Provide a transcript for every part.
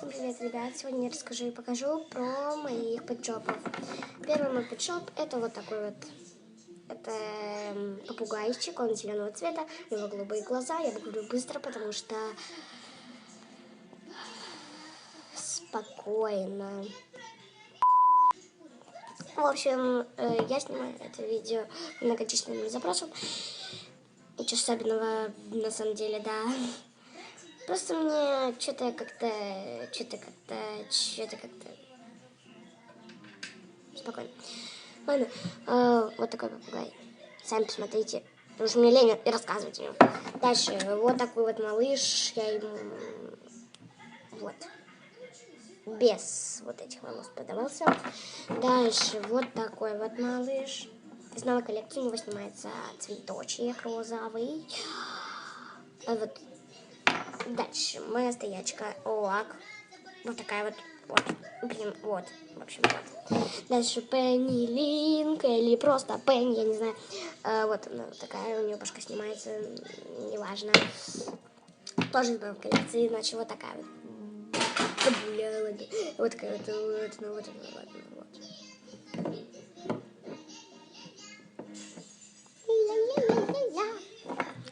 Всем привет, ребят! Сегодня я расскажу и покажу про моих пэтшопов. Первый мой пэтшоп это вот такой вот. Это эм, попугайчик, он зеленого цвета, у него голубые глаза. Я говорю быстро, потому что спокойно. В общем, э, я снимаю это видео многочисленным запросом. Ничего особенного, на самом деле, да. Просто мне что-то как-то, что-то как-то, что-то как-то... Спокойно. Ладно, э, вот такой попугай. Сами посмотрите. Потому что мне лень рассказывать о нем. Дальше, вот такой вот малыш. Я ему... Вот. Без вот этих волос подавался. Дальше, вот такой вот малыш. Из новой коллекции у него снимается цветочек розовый. А вот Дальше моя стоячка ОАК. Вот такая вот. Вот. Блин, вот. В общем, вот. Дальше Пенни Линк или просто Пенни, я не знаю. А, вот она такая, у нее башка снимается, неважно. Тоже из моей коллекции, иначе вот такая вот. Вот такая вот, вот, ну, вот, вот, вот, вот.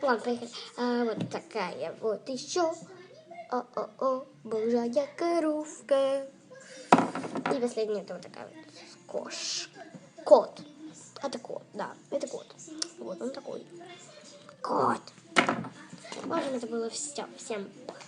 Ладно. А, вот такая вот еще. О-о-о, божая коровка. И последняя это вот такая вот кош. Кот. Это кот, да, это кот. Вот он такой. Кот. В общем, это было все. Всем пока.